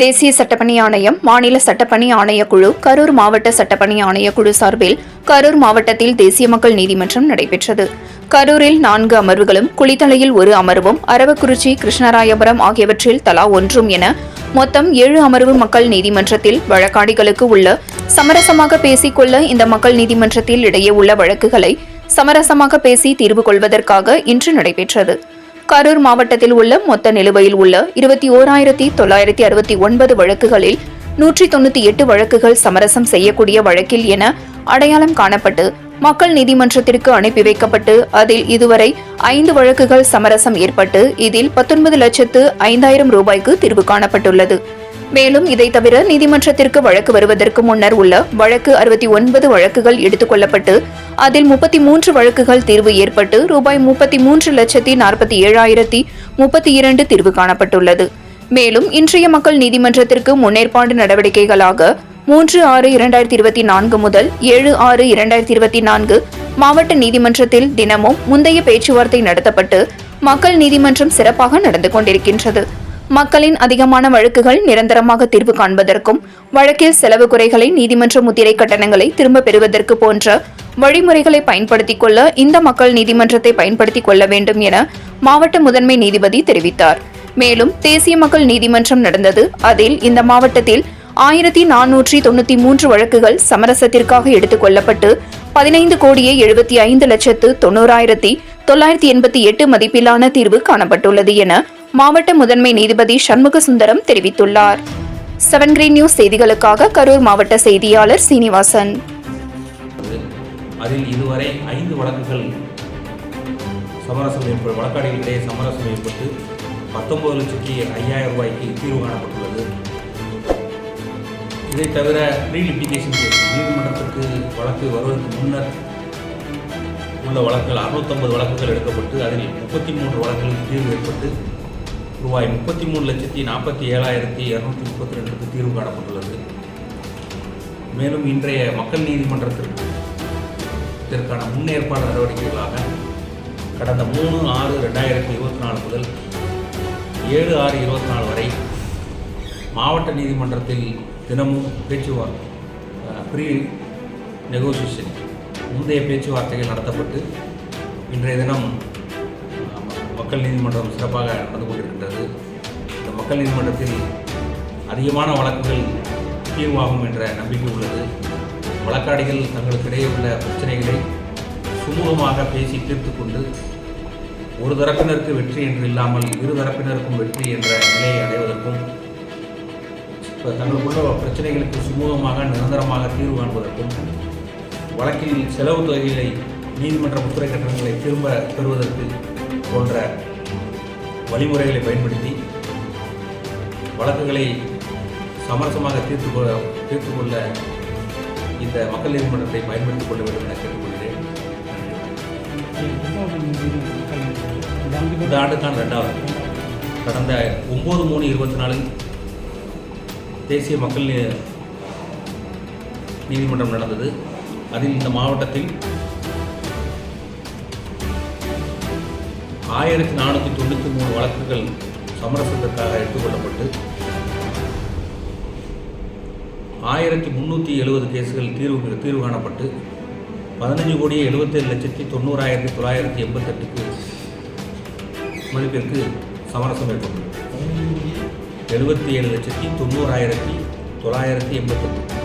தேசிய சட்டப்பணி ஆணையம் மாநில சட்டப்பணி ஆணையக்குழு கரூர் மாவட்ட சட்டப்பணி ஆணையக்குழு சார்பில் கரூர் மாவட்டத்தில் தேசிய மக்கள் நீதிமன்றம் நடைபெற்றது. கரூரில் நான்கு அமர்வுகளும் குளித்தலையில் ஒரு அமர்வும் அரவக்குறிச்சி கிருஷ்ணராயபுரம் ஆகியவற்றில் தலா ஒன்றும் என மொத்தம் ஏழு அமர்வு மக்கள் நீதிமன்றத்தில் வழக்காடிகளுக்கு உள்ள சமரசமாக பேசிக்கொள்ள இந்த மக்கள் நீதிமன்றத்தில் இடையே உள்ள வழக்குகளை சமரசமாக பேசி தீர்வு கொள்வதற்காக இன்று நடைபெற்றது. கரூர் மாவட்டத்தில் உள்ள மொத்த நிலுவையில் உள்ள இருபத்தி ஓராயிரத்தி தொள்ளாயிரத்தி அறுபத்தி ஒன்பது வழக்குகளில் நூற்றி தொண்ணூத்தி எட்டு வழக்குகள் சமரசம் செய்யக்கூடிய வழக்கில் என அடையாளம் காணப்பட்டு மக்கள் நீதிமன்றத்திற்கு அனுப்பி வைக்கப்பட்டு அதில் இதுவரை ஐந்து வழக்குகள் சமரசம் ஏற்பட்டு இதில் பத்தொன்பது லட்சத்து ஐந்தாயிரம் ரூபாய்க்கு தீர்வு காணப்பட்டுள்ளது. மேலும் இதை தவிர நீதிமன்றத்திற்கு வழக்கு வருவதற்கு முன்னர் உள்ள வழக்கு அறுபத்தி ஒன்பது வழக்குகள் எடுத்துக் கொள்ளப்பட்டு அதில் முப்பத்தி மூன்று வழக்குகள் தீர்வு ஏற்பட்டு ரூபாய் முப்பத்தி மூன்று லட்சத்தி நாற்பத்தி ஏழாயிரத்தி முப்பத்தி இரண்டு தீர்வு காணப்பட்டுள்ளது. மேலும் இன்றைய மக்கள் நீதிமன்றத்திற்கு முன்னேற்பாடு நடவடிக்கைகளாக மூன்று ஆறு இரண்டாயிரத்தி இருபத்தி நான்கு முதல் ஏழு ஆறு இரண்டாயிரத்தி இருபத்தி நான்கு மாவட்ட நீதிமன்றத்தில் தினமும் முந்தைய பேச்சுவார்த்தை நடத்தப்பட்டு மக்கள் நீதிமன்றம் சிறப்பாக நடந்து கொண்டிருக்கின்றது. மக்களின் அதிகமான வழக்குகள் நிரந்தரமாக தீர்வு காண்பதற்கும் வழக்கில் செலவு குறைகளை நீதிமன்ற முத்திரை கட்டணங்களை திரும்ப பெறுவதற்கு போன்ற வழிமுறைகளை பயன்படுத்திக் கொள்ள இந்த மக்கள் நீதிமன்றத்தை பயன்படுத்திக் கொள்ள வேண்டும் என மாவட்ட முதன்மை நீதிபதி தெரிவித்தார். மேலும் தேசிய மக்கள் நீதிமன்றம் நடந்தது. அதில் இந்த மாவட்டத்தில் ஆயிரத்தி நானூற்றி தொண்ணூத்தி மூன்று வழக்குகள் சமரசத்திற்காக எடுத்துக் கொள்ளப்பட்டு பதினைந்து கோடியே எழுபத்தி ஐந்து லட்சத்து தொண்ணூறாயிரத்தி தொள்ளாயிரத்தி எண்பத்தி எட்டு மதிப்பிலான தீர்வு காணப்பட்டுள்ளது என மாவட்ட முதன்மை நீதிபதி சண்முக சுந்தரம் தெரிவித்துள்ளார். செவன் கிரீன் நியூஸ் செய்திகளுக்காக கரூர் மாவட்ட செய்தியாளர் சீனிவாசன். அதில் இதுவரை ஐந்து வழக்குகள் சமரசம் ஏற்பட்டு வழக்காடிகளிடையே சமரசம் ஏற்பட்டு பத்தொன்பது லட்சத்தி ஐயாயிரம் ரூபாய்க்கு தீர்வு காணப்பட்டுள்ளது. இதை தவிர ரீலிபிகேஷன் கேஸ் நீதிமன்றத்திற்கு வழக்கு வருவதற்கு முன்னர் உள்ள வழக்குகள் அறுநூத்தொம்பது வழக்குகள் எடுக்கப்பட்டு அதில் முப்பத்தி மூன்று வழக்குகள் தீர்வு ஏற்பட்டு ரூபாய் முப்பத்தி மூணு லட்சத்தி நாற்பத்தி ஏழாயிரத்தி இரநூத்தி முப்பத்தி ரெண்டுக்கு தீர்வு காணப்பட்டுள்ளது. மேலும் இன்றைய மக்கள் நீதிமன்றத்திற்கு இதற்கான முன்னேற்பாடு நடவடிக்கைகளாக கடந்த மூணு ஆறு ரெண்டாயிரத்தி இருபத்தி நாலு முதல் ஏழு ஆறு இருபத்தி நாலு வரை மாவட்ட நீதிமன்றத்தில் தினமும் பேச்சுவார்த்தை ப்ரீ நெகோசியேஷன் முந்தைய பேச்சுவார்த்தைகள் நடத்தப்பட்டு இன்றைய தினம் மக்கள் நீதிமன்றம் சிறப்பாக நடந்து கொண்டிருக்கின்றது. இந்த மக்கள் நீதிமன்றத்தில் அதிகமான வழக்குகள் தீர்வாகும் என்ற நம்பிக்கை உள்ளது. வழக்காடிகள் தங்களுக்கிடையே உள்ள பிரச்சனைகளை சுமூகமாக பேசி தீர்த்து கொண்டு ஒரு தரப்பினருக்கு வெற்றி என்று இல்லாமல் இரு தரப்பினருக்கும் வெற்றி என்ற நிலையை அடைவதற்கும் இப்ப தங்களுக்குள்ள பிரச்சனைகளுக்கு சுமூகமாக நிரந்தரமாக தீர்வு காண்பதற்கும் வழக்கில் செலவு தொகைகளை நீதிமன்ற முத்திரை கட்டணங்களை திரும்ப பெறுவதற்கு போன்ற வழிமுறைகளை பயன்படுத்தி வழக்குகளை சமரசமாக தீர்த்து கொள்ள தீர்த்து கொள்ள இந்த மக்கள் நீதிமன்றத்தை பயன்படுத்திக் கொள்ள வேண்டும் என கேட்டுக்கொள்கிறேன். இந்த ஆண்டுக்கான ரெண்டாவது. கடந்த ஒம்பது மூணு இருபத்தி நாலில் தேசிய மக்கள் நீதிமன்றம் நடந்தது. அதில் இந்த மாவட்டத்தில் ஆயிரத்தி நானூற்றி தொண்ணூற்றி மூணு வழக்குகள் சமரசத்திற்காக எடுத்துக்கொள்ளப்பட்டு ஆயிரத்தி முந்நூற்றி எழுபது கேஸுகள் தீர்வு தீர்வு காணப்பட்டு பதினஞ்சு கோடியே எழுபத்தேழு லட்சத்தி தொண்ணூறாயிரத்தி தொள்ளாயிரத்தி எண்பத்தெட்டுக்கு மதிப்பிற்கு சமரசம் ஏற்பட்டது எழுபத்தி ஏழு லட்சத்தி தொண்ணூறாயிரத்தி தொள்ளாயிரத்தி எண்பத்தெட்டு.